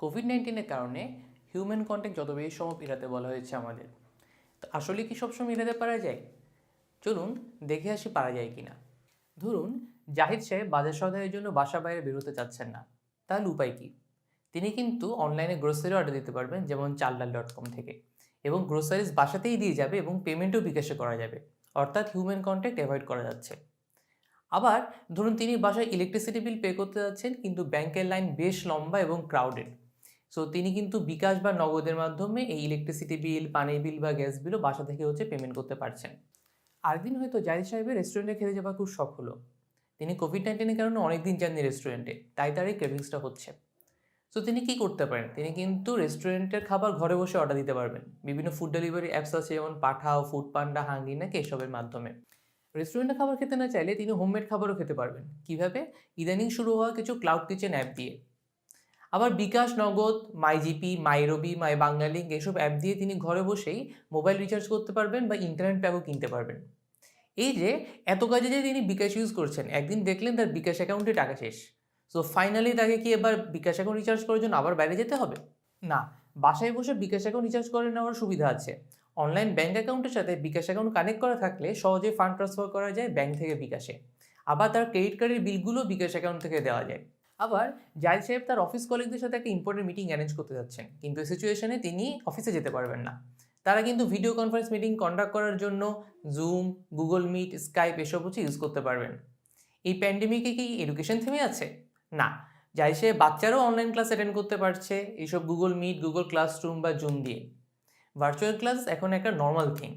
Covid নাইন্টিনের কারণে human contact যত বেশি সম্ভব এড়াতে বলা হয়েছে আমাদের। তো আসলে কি সবসময় এড়াতে পারা যায়? চলুন দেখে আসি পারা যায় কিনা। ধরুন, জাহিদ সাহেব বাজার সদায়ের জন্য বাসা বাইরে বেরোতে চাচ্ছেন না। তাহলে উপায় কি? তিনি কিন্তু অনলাইনে গ্রোসারি অর্ডার দিতে পারবেন, যেমন চালডাল ডট কম থেকে। এবং গ্রোসারিজ বাসাতেই দিয়ে যাবে এবং পেমেন্টও বিকাশে করা যাবে। অর্থাৎ হিউম্যান কন্ট্যাক্ট অ্যাভয়েড করা যাচ্ছে। আবার, ধরুন তিনি বাসায় ইলেকট্রিসিটি বিল পে করতে যাচ্ছেন, কিন্তু ব্যাংকের লাইন বেশ লম্বা এবং ক্রাউডেড সো তিনি কিন্তু বিকাশ বা নগদের মাধ্যমে এই ইলেকট্রিসিটি বিল পানি বিল বা গ্যাস বিলও বাসা থেকে হচ্ছে পেমেন্ট করতে পারছেন। আরেকদিন হয়তো জাহিদ সাহেবের রেস্টুরেন্টে খেতে যাওয়া খুব শখ হলো। তিনি কোভিড নাইন্টিনের কারণে অনেকদিন যাননি রেস্টুরেন্টে তাই তার এই ক্রেভিংসটা হচ্ছে। সো তিনি কি করতে পারেন? তিনি কিন্তু রেস্টুরেন্টের খাবার ঘরে বসে অর্ডার দিতে পারবেন। বিভিন্ন ফুড ডেলিভারি অ্যাপস আছে, যেমন পাঠাও ফুড পান্ডা হাঙ্গি, নাকি এসবের মাধ্যমে। রেস্টুরেন্টে খাবার খেতে না চাইলে তিনি হোমমেড খাবারও খেতে পারবেন। কীভাবে? ইদানিং শুরু হওয়া কিছু ক্লাউড কিচেন অ্যাপ দিয়ে। আবার বিকাশ নগদ মাই জিপি মাই বাঙালিং এসব অ্যাপ দিয়ে তিনি ঘরে বসেই মোবাইল রিচার্জ করতে পারবেন বা ইন্টারনেট প্যাকও কিনতে পারবেন। এই যে, এত কাজে যে তিনি বিকাশ ইউজ করছেন, একদিন দেখলেন তার বিকাশ অ্যাকাউন্টে টাকা শেষ। সো ফাইনালি তাকে কি এবার বিকাশ অ্যাকাউন্ট রিচার্জ করার জন্য আবার বাইরে যেতে হবে? না, বাসায় বসে বিকাশ অ্যাকাউন্ট রিচার্জ করে নেওয়ার সুবিধা আছে। অনলাইন ব্যাঙ্ক অ্যাকাউন্টের সাথে বিকাশ অ্যাকাউন্ট কানেক্ট করা থাকলে সহজে ফান্ড ট্রান্সফার করা যায় ব্যাঙ্ক থেকে বিকাশে। আবার তার ক্রেডিট কার্ডের বিলগুলো বিকাশ অ্যাকাউন্ট থেকে দেওয়া যায়। আবার জাহিদ সাহেব তার অফিস কলিগদের সাথে একটা ইম্পর্টেন্ট মিটিং অ্যারেঞ্জ করতে যাচ্ছেন। কিন্তু এই সিচুয়েশনে তিনি অফিসে যেতে পারবেন না। তারা কিন্তু ভিডিও কনফারেন্স মিটিং কন্ডাক্ট করার জন্য জুম গুগল মিট স্কাইপ এসব হচ্ছে ইউজ করতে পারবেন। এই প্যান্ডেমিকে কি এডুকেশন থেমে আছে? না। যাই সে বাচ্চারাও অনলাইন ক্লাস অ্যাটেন্ড করতে পারছে, এইসব গুগল মিট গুগল ক্লাসরুম বা জুম দিয়ে। ভার্চুয়াল ক্লাস এখন একটা নর্মাল থিং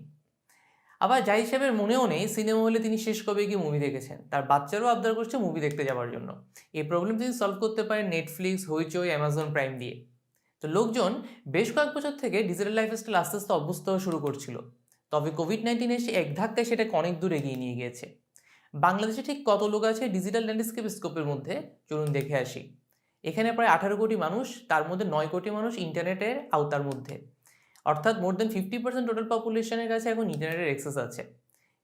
আবার যাই সাহেবের মনেও নেই, সিনেমা হলে তিনি শেষ কবে গিয়ে মুভি দেখেছেন? তার বাচ্চারও আবদার করছে মুভি দেখতে যাওয়ার জন্য। এই প্রবলেম তিনি সলভ করতে পারেন নেটফ্লিক্স হইচই অ্যামাজন প্রাইম দিয়ে। তো লোকজন বেশ কয়েক বছর থেকে ডিজিটাল লাইফ লাইফস্টাইল আস্তে আস্তে অভ্যস্ত হওয়া শুরু করছিল। তবে কোভিড নাইন্টিন এসে এক ধাক্কায় সেটাকে অনেক দূর এগিয়ে নিয়ে গিয়েছে। বাংলাদেশে ঠিক কত লোক আছে ডিজিটাল ল্যান্ডস্কেপ স্কোপের মধ্যে? চলুন দেখে আসি। এখানে প্রায় আঠারো কোটি মানুষ, তার মধ্যে নয় কোটি মানুষ ইন্টারনেটের আওতার মধ্যে। অর্থাৎ more than fifty percent total পপুলেশনের কাছে এখন ইন্টারনেটের অ্যাক্সেস আছে।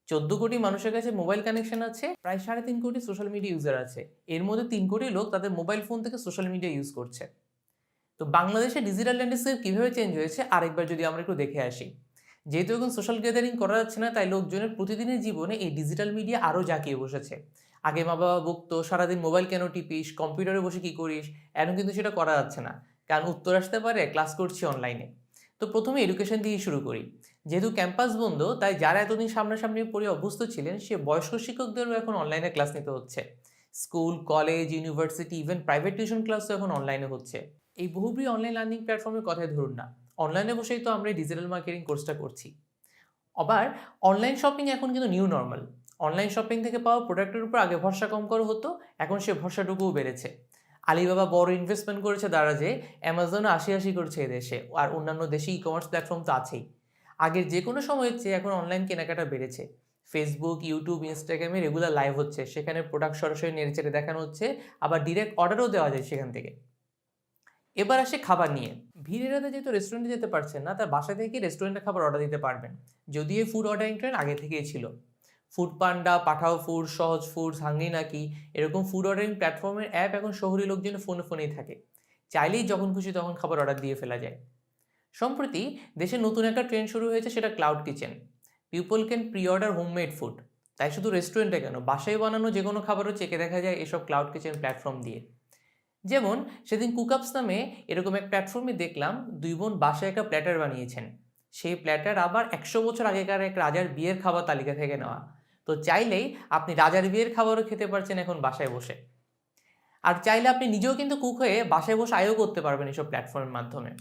চোদ্দ কোটি মানুষের কাছে মোবাইল কানেকশন আছে, প্রায় সাড়ে তিন কোটি সোশ্যাল মিডিয়া ইউজার আছে। এর মধ্যে তিন কোটি লোক তাদের মোবাইল ফোন থেকে সোশ্যাল মিডিয়া ইউজ করছে। তো বাংলাদেশে ডিজিটাল ল্যান্ডস্কেপ কীভাবে চেঞ্জ হয়েছে, আরেকবার যদি আমরা একটু দেখে আসি। যেহেতু এখন সোশ্যাল গ্যাদারিং করা যাচ্ছে না, তাই লোকজনের প্রতিদিনের জীবনে এই ডিজিটাল মিডিয়া আরও জাঁকিয়ে বসেছে। আগে মা বাবা বকতো, সারাদিন মোবাইল কেন টিপিস কম্পিউটারে বসে কি করিস? এখন কিন্তু সেটা করা যাচ্ছে না। কারণ উত্তর আসতে পারে ক্লাস করছি অনলাইনে তো প্রথমে এডুকেশন দিয়ে শুরু করি। যেহেতু ক্যাম্পাস বন্ধ, তাই যারা এতদিন সামনাসামনি পড়ে অভ্যস্ত ছিলেন, সে বয়স্ক শিক্ষকদেরও এখন অনলাইনে ক্লাস নিতে হচ্ছে। School college university even private tuition ক্লাসও এখন অনলাইনে হচ্ছে। এই বহুব্রী অনলাইন লার্নিং প্ল্যাটফর্মের কথাই ধরুন না। অনলাইনে বসেই তো আমরা ডিজিটাল মার্কেটিং কোর্সটা করছি। আবার অনলাইন শপিং এখন কিন্তু নিউ নর্মাল অনলাইন শপিং থেকে পাওয়া প্রোডাক্টের উপর আগে ভরসা কম করা হতো, এখন সে ভরসাটুকুও বেড়েছে। আলিবাবা বড় ইনভেস্টমেন্ট করেছে তারা যে অ্যামাজন আশি আশি করছে এদেশে আর অন্যান্য দেশে ই কমার্স প্ল্যাটফর্ম তো আছেই। আগের যে কোনো সময়ের চেয়ে এখন অনলাইন কেনাকাটা বেড়েছে। ফেসবুক ইউটিউব ইনস্টাগ্রামে রেগুলার লাইভ হচ্ছে। সেখানে প্রোডাক্ট সরাসরি নেড়েচেড়ে দেখানো হচ্ছে, আবার ডিরেক্ট অর্ডারও দেওয়া যায় সেখান থেকে। এবার আসে খাবার নিয়ে। ভিড় এড়াতে যেহেতু রেস্টুরেন্টে যেতে পারছেন না তার বাসা থেকে রেস্টুরেন্টে খাবার অর্ডার দিতে পারবেন? যদি এই ফুড অর্ডারিং ট্রেন আগে থেকেই ছিল। Foodpanda Pathao food Shohoz food HungryNaki এরকম ফুড অর্ডারিং প্ল্যাটফর্মের অ্যাপ এখন শহরী লোকজনের ফোনে ফোনেই থাকে। চাইলেই যখন খুশি তখন খাবার অর্ডার দিয়ে ফেলা যায়। সম্প্রতি দেশে নতুন একটা ট্রেন্ড শুরু হয়েছে সেটা cloud kitchen people can pre order homemade food তাই শুধু রেস্টুরেন্টে কেন? বাসায় বানানো যে কোনো খাবারও চেকে দেখা যায় এসব ক্লাউড কিচেন প্ল্যাটফর্ম দিয়ে। যেমন সেদিন কুকআপস নামে এরকম এক প্ল্যাটফর্মে দেখলাম, দুই বোন বাসায় একটা প্ল্যাটার বানিয়েছেন। সেই প্ল্যাটার আবার একশো বছর আগেকার এক রাজার বিয়ের খাবার তালিকা থেকে নেওয়া। তো চাইলেই আপনি রাজার বিয়ের খাবারও খেতে পারছেন এখন বাসায় বসে। আর চাইলে আপনি নিজেও কিন্তু কুক হয়ে বাসায় বসে আয়ও করতে পারবেন এসব প্ল্যাটফর্মের মাধ্যমে।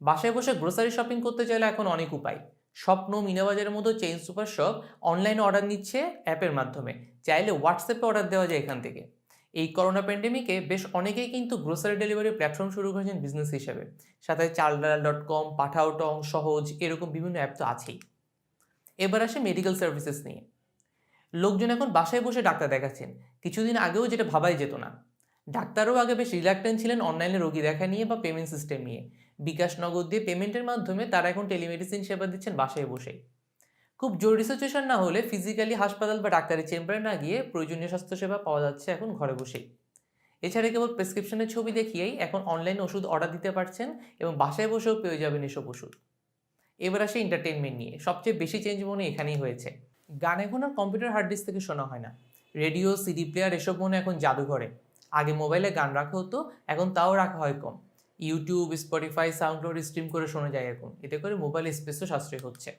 বাসায় বসে গ্রোসারি শপিং করতে চাইলে এখন অনেক উপায়। স্বপ্ন, মিনাবাজারের মতো চেইন সুপার শপ অনলাইনে অর্ডার নিচ্ছে অ্যাপের মাধ্যমে। চাইলে হোয়াটসঅ্যাপে অর্ডার দেওয়া যায় এখান থেকে। এই করোনা প্যান্ডেমিকে বেশ অনেকেই কিন্তু গ্রোসারি ডেলিভারি প্ল্যাটফর্ম শুরু করেছেন বিজনেস হিসেবে। সাথে চালডাল ডট কম পাঠাও টং, সহজ এরকম বিভিন্ন অ্যাপ তো আছেই। এবার আসে মেডিকেল সার্ভিসেস নিয়ে। লোকজন এখন বাসায় বসে ডাক্তার দেখাচ্ছেন। কিছুদিন আগেও যেটা ভাবাই যেত না। ডাক্তারও আগে বেশ রিল্যাক্টেন্ট ছিলেন অনলাইনে রোগী দেখা নিয়ে বা পেমেন্ট সিস্টেম নিয়ে। বিকাশ নগদ দিয়ে পেমেন্টের মাধ্যমে তারা এখন টেলিমেডিসিন সেবা দিচ্ছেন বাসায় বসে খুব জরুরি সিচুয়েশন না হলে ফিজিক্যালি হাসপাতাল বা ডাক্তারের চেম্বারে না গিয়ে প্রয়োজনীয় স্বাস্থ্যসেবা পাওয়া যাচ্ছে এখন ঘরে বসেই। এছাড়া কেবল প্রেসক্রিপশনের ছবি দেখিয়েই এখন অনলাইনে ওষুধ অর্ডার দিতে পারছেন এবং বাসায় বসেও পেয়ে যাবেন এসব ওষুধ। এবার আসে এন্টারটেনমেন্ট নিয়ে। সবচেয়ে বেশি চেঞ্জ মনে এখানেই হয়েছে। গান এখন আর কম্পিউটার হার্ড ডিস্ক থেকে শোনা হয় না। রেডিও সিডি প্লেয়ার এসব মনে এখন জাদুঘরে। আগে মোবাইলে গান রাখা হতো, এখন তাও রাখা হয় কম। ইউটিউব স্পটিফাই সাউন্ডক্লাউড স্ট্রিম করে শোনা যায় এখন। এতে করে মোবাইল স্পেসও সাশ্রয় হচ্ছে।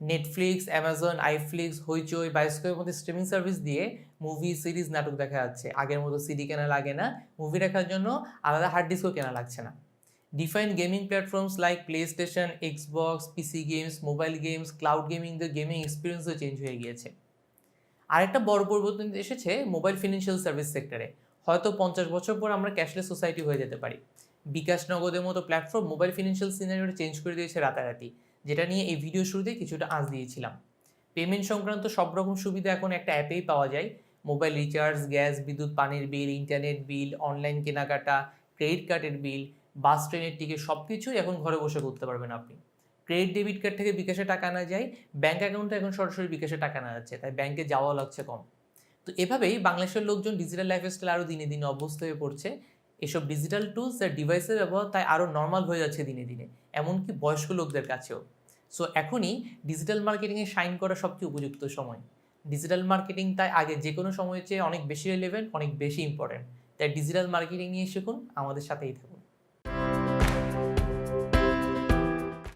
নেটফ্লিক্স অ্যামাজন আইফ্লিক্স হইচই বায়োস্কোপের মধ্যে স্ট্রিমিং সার্ভিস দিয়ে মুভি সিরিজ নাটক দেখা যাচ্ছে। আগের মতো সিডি কেনা লাগে না। মুভি দেখার জন্য আলাদা হার্ড ডিস্কও কেনা লাগছে না। Define gaming platforms like PlayStation Xbox PC games mobile games cloud গেমিংদের gaming এক্সপিরিয়েন্সও চেঞ্জ হয়ে গিয়েছে। আরেকটা বড় পরিবর্তন এসেছে মোবাইল ফিনান্সিয়াল সার্ভিস সেক্টরে হয়তো পঞ্চাশ বছর পর আমরা ক্যাশলেস সোসাইটি হয়ে যেতে পারি। বিকাশ নগদের মতো প্ল্যাটফর্ম মোবাইল ফিনান্সিয়াল সিনারিওটা চেঞ্জ করে দিয়েছে রাতারাতি, যেটা নিয়ে এই ভিডিও শুরুতে কিছুটা আঁচ দিয়েছিলাম। পেমেন্ট সংক্রান্ত সব রকম সুবিধা এখন একটা অ্যাপেই পাওয়া যায়। মোবাইল রিচার্জ গ্যাস বিদ্যুৎ, পানির বিল ইন্টারনেট বিল অনলাইন কেনাকাটা ক্রেডিট কার্ডের বিল বাস ট্রেনের টিকিট সব কিছুই এখন ঘরে বসে করতে পারবেন আপনি। ক্রেডিট ডেবিট কার্ড থেকে বিকাশে টাকা আনা যায় ব্যাঙ্ক অ্যাকাউন্টে এখন সরাসরি বিকাশে টাকা আনা যাচ্ছে, তাই ব্যাংকে যাওয়া লাগছে কম। তো এভাবেই বাংলাদেশের লোকজন ডিজিটাল লাইফ লাইফস্টাইল আরও দিনে দিনে অভ্যস্ত হয়ে পড়ছে। এসব ডিজিটাল টুলস আর ডিভাইসের ব্যবহার তাই আরও নর্মাল হয়ে যাচ্ছে দিনে দিনে, এমনকি বয়স্ক লোকদের কাছেও। সো এখনই ডিজিটাল মার্কেটিংয়ে শাইন করা সবচেয়ে উপযুক্ত সময়। ডিজিটাল মার্কেটিং তাই আগে যে কোনো সময়ের চেয়ে অনেক বেশি রিলেভেন্ট অনেক বেশি ইম্পর্টেন্ট তাই ডিজিটাল মার্কেটিং নিয়ে শিখুন, আমাদের সাথেই থাকুন।